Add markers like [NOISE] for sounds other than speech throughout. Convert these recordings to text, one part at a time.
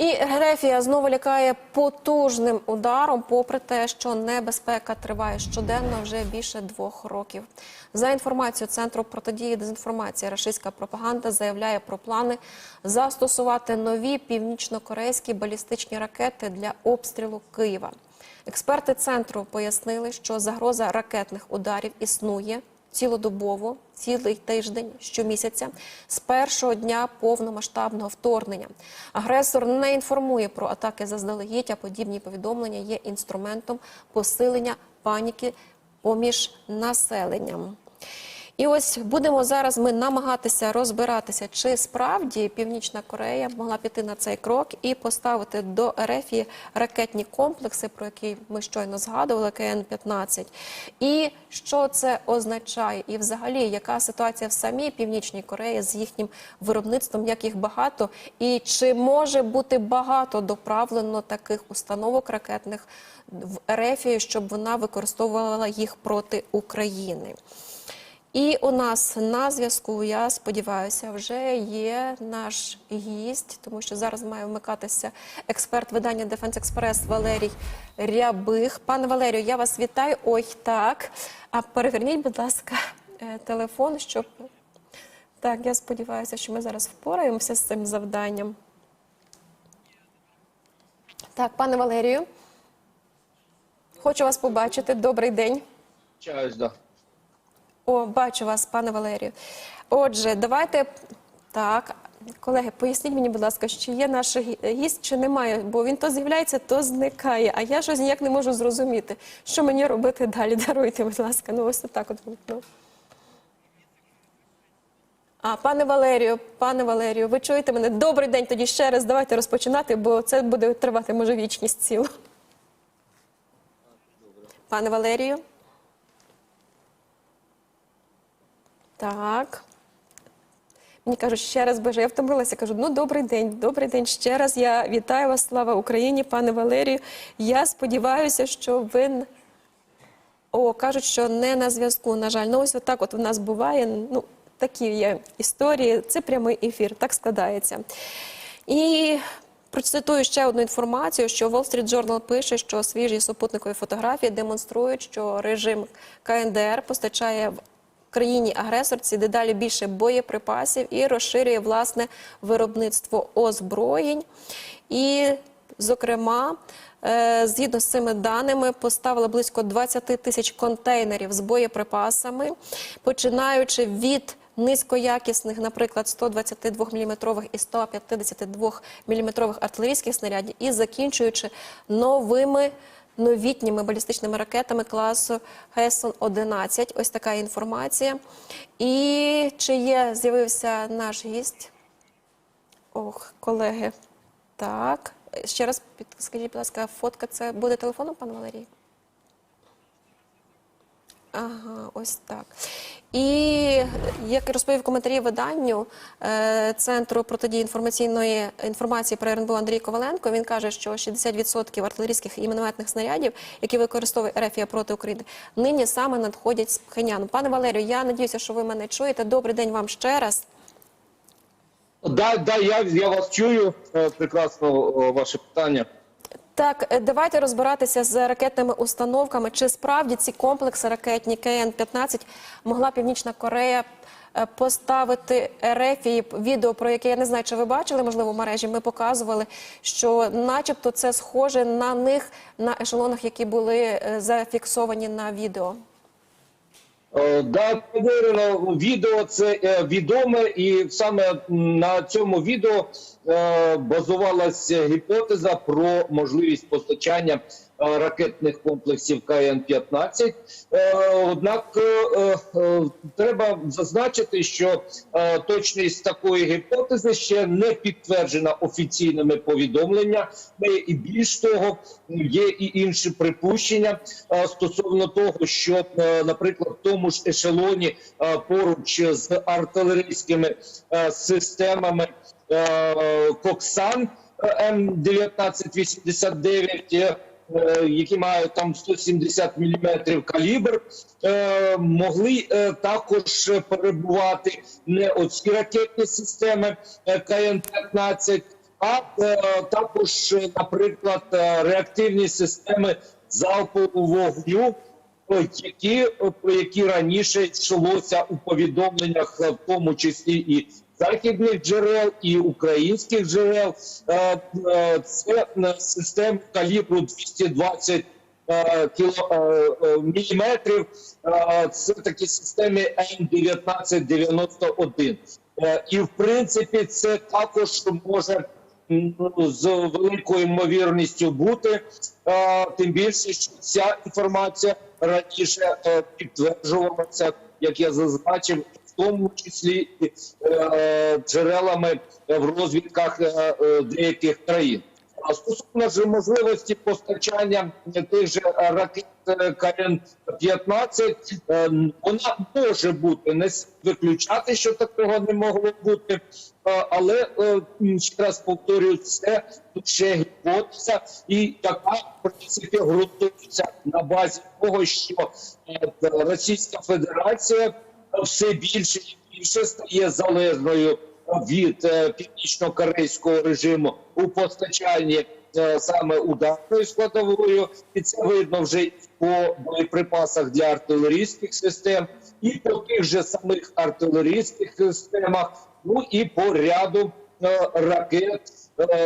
І Грефія знову лякає потужним ударом, попри те, що небезпека триває щоденно вже більше двох років. За інформацією Центру протидії дезінформації, рашистська пропаганда заявляє про плани застосувати нові північно-корейські балістичні ракети для обстрілу Києва. Експерти центру пояснили, що загроза ракетних ударів існує цілодобово, цілий тиждень щомісяця з першого дня повномасштабного вторгнення. Агресор не інформує про атаки заздалегідь, а подібні повідомлення є інструментом посилення паніки поміж населенням. І ось будемо зараз ми намагатися розбиратися, чи справді Північна Корея могла піти на цей крок і поставити до РФ ракетні комплекси, про які ми щойно згадували, КН-15. І що це означає? І взагалі, яка ситуація в самій Північній Кореї з їхнім виробництвом, як їх багато, і чи може бути багато доправлено таких установок ракетних в РФ, щоб вона використовувала їх проти України? І у нас на зв'язку, я сподіваюся, вже є наш гість, тому що зараз має вмикатися експерт видання Дефенс Експрес Валерій Рябих. Пане Валерію, я вас вітаю. Ой, так. А переверніть, будь ласка, е, телефон, щоб так, я сподіваюся, що ми зараз впораємося з цим завданням. Так, пане Валерію, хочу вас побачити. Добрий день. Чаюсь, да. О, бачу вас, пане Валерію. Отже, давайте так. Колеги, поясніть мені, будь ласка, чи є наш гість, чи немає, бо він то з'являється, то зникає. А я щось ніяк не можу зрозуміти, що мені робити далі. [LAUGHS] Даруйте, будь ласка. Ну ось так от. Ну. А, пане Валерію, пане Валерію, ви чуєте мене? Добрий день тоді ще раз. Давайте розпочинати, бо це буде тривати, може, вічність цілу. Пане Валерію. Так. Мені кажуть, ще раз боже, я втомилася. Кажу, ну добрий день, добрий день. Ще раз я вітаю вас, слава Україні, пане Валерію. Я сподіваюся, що ви. О, кажуть, що не на зв'язку. На жаль, ну ось отак от у нас буває. Ну, такі є історії. Це прямий ефір, так складається. І процитую ще одну інформацію, що Wall Street Journal пише, що свіжі супутникові фотографії демонструють, що режим КНДР постачає в країні-агресорці дедалі більше боєприпасів і розширює власне виробництво озброєнь. І, зокрема, е, згідно з цими даними, поставила близько 20 тисяч контейнерів з боєприпасами, починаючи від низькоякісних, наприклад, 122 мм і 152 мм артилерійських снарядів, і закінчуючи новими новітніми балістичними ракетами класу Гесон-11. Ось така інформація. І чи є з'явився наш гість? Ох, колеги. Так. Ще раз підскажіть, будь ласка, фотка це буде телефоном, пан Валерій? Ага, ось так. І як розповів коментарі виданню е, Центру протидії інформаційної інформації про РНБО Андрій Коваленко, він каже, що 60% артилерійських і мінометних снарядів, які використовує РФ проти України, нині саме надходять з Пхеняну. Пане Валерію, я надіюся, що ви мене чуєте. Добрий день вам ще раз. Да, да, я, я вас чую. Е, Прекрасно ваше питання. Так, е, давайте розбиратися з ракетними установками. Чи справді ці комплекси ракетні КН-15 могла Північна Корея е, поставити РФ і відео, про яке я не знаю, чи ви бачили, можливо, в мережі ми показували, що начебто це схоже на них на ешелонах, які були е, зафіксовані на відео. Да, відео це відоме, і саме на цьому відео базувалася гіпотеза про можливість постачання е, ракетних комплексів КН-15. Е, Однак е, е, треба зазначити, що е, точність такої гіпотези ще не підтверджена офіційними повідомленнями, і більш того, є і інші припущення е, стосовно того, що, е, наприклад, в тому ж ешелоні е, поруч з артилерійськими е, системами е, Коксан е, М1989, е, е, які мають там 170 мм калібр, е, могли е, також перебувати не оці ракетні системи е, КН-15, а е, також, е, наприклад, е, реактивні системи залпового вогню, е, які е, про які раніше йшлося у повідомленнях, е, в тому числі і західних джерел, і українських джерел. Е, е, Це е, калібру 220 е, кіло е, е, міліметрів. Це такі системи М1991. Е, І в принципі це також може з великою ймовірністю бути. Тим більше, що ця інформація раніше підтверджувалася, як я зазначив, тому числі е, джерелами в розвідках е, е, деяких країн. А стосовно ж можливості постачання тих же ракет КН-15, е, вона може бути, не виключати, що такого не могло бути. Але ще раз повторюю, це ще гіпотеза, і яка в принципі ґрунтується на базі того, що Російська Федерація все більше і більше стає залежною від е, північно-корейського режиму у постачанні е, саме ударною складовою, і це видно вже по боєприпасах для артилерійських систем, і по тих же самих артилерійських системах, ну і по ряду е, ракет.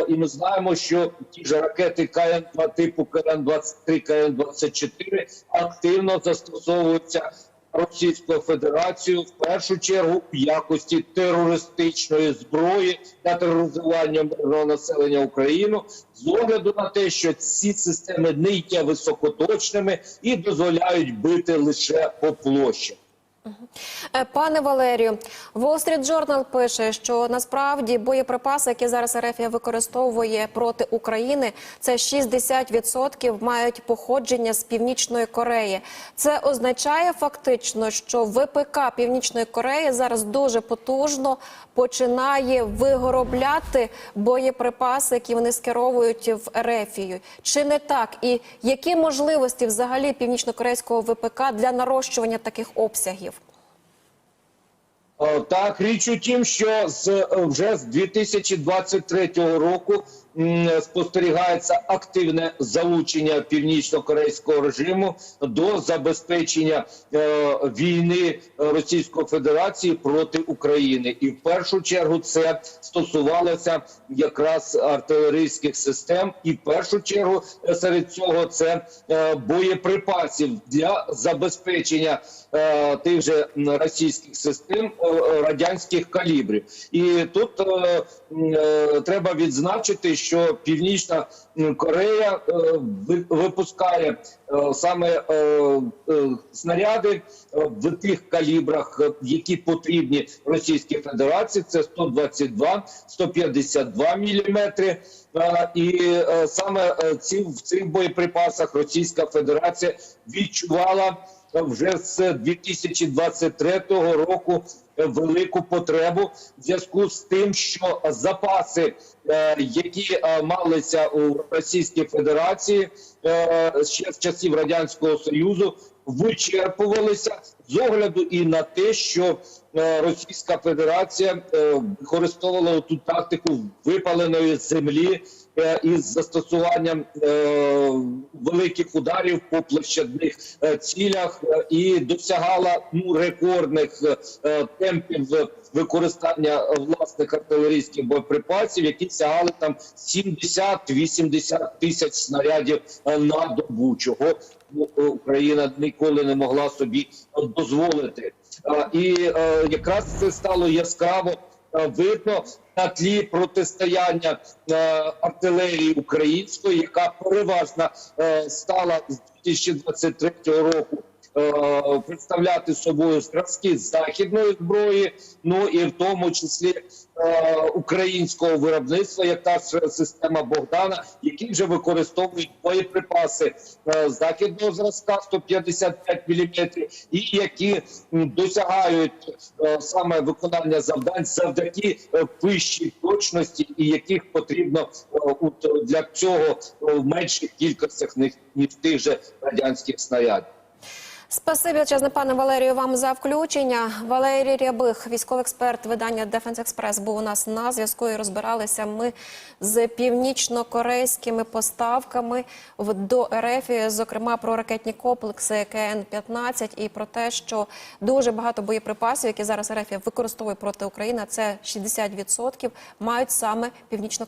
І ми знаємо, що ті ж ракети КН-2 типу КН-23, КН-24 активно застосовуються Російською Федерацією в першу чергу в якості терористичної зброї для тероризування мирного населення України з огляду на те, що ці системи не є високоточними і дозволяють бити лише по площі. Е, Пане Валерію, Wall Street Journal пише, що насправді боєприпаси, які зараз РФ використовує проти України, це 60% мають походження з Північної Кореї. Це означає фактично, що ВПК Північної Кореї зараз дуже потужно починає виробляти боєприпаси, які вони скеровують в Ерефію. Чи не так? І які можливості взагалі північно-корейського ВПК для нарощування таких обсягів? Е, Так, річ у тім, що з е, вже з 2023 року спостерігається активне залучення північно-корейського режиму до забезпечення е, війни Російської Федерації проти України, і в першу чергу це стосувалося якраз артилерійських систем, і в першу чергу серед цього це боєприпасів для забезпечення тих же російських систем радянських калібрів. І тут е, е, треба відзначити, що Північна Корея е, випускає е, саме е, е, снаряди е, в тих калібрах, е, які потрібні Російській Федерації. Це 122, 152 міліметри. Е, І е, саме е, в цих боєприпасах Російська Федерація відчувала е, вже з 2023 року е, велику потребу в зв'язку з тим, що запаси, е, які е, малися у Російській Федерації ще з часів радянського союзу, вичерпувалися з огляду і на те, що Російська Федерація використовувала ту тактику випаленої землі із застосуванням е, великих ударів по площадних е, цілях е, і досягала ну, рекордних е, темпів використання власних артилерійських боєприпасів, які сягали там 70-80 тисяч снарядів е, на добу, чого ну, е, Україна ніколи не могла собі дозволити. Е, І е, якраз це стало яскраво е, видно на тлі протистояння е, артилерії української, яка переважно е, стала з 2023 року. Е, Представляти собою зразки західної зброї, ну і в тому числі е, українського виробництва, як та система Богдана, які вже використовують боєприпаси е, західного зразка 155 мм, і які досягають саме виконання завдань завдяки вищій точності, і яких потрібно от, для цього в менших кількостях ніж тих же радянських снарядів. Спасибі, величезне пане Валерію, вам за включення. Валерій Рябих, військовий експерт видання Дефенс Експрес, був у нас на зв'язку і розбиралися ми з північно-корейськими поставками до РФ, зокрема про ракетні комплекси КН-15 і про те, що дуже багато боєприпасів, які зараз РФ використовує проти України, це 60%, мають саме північно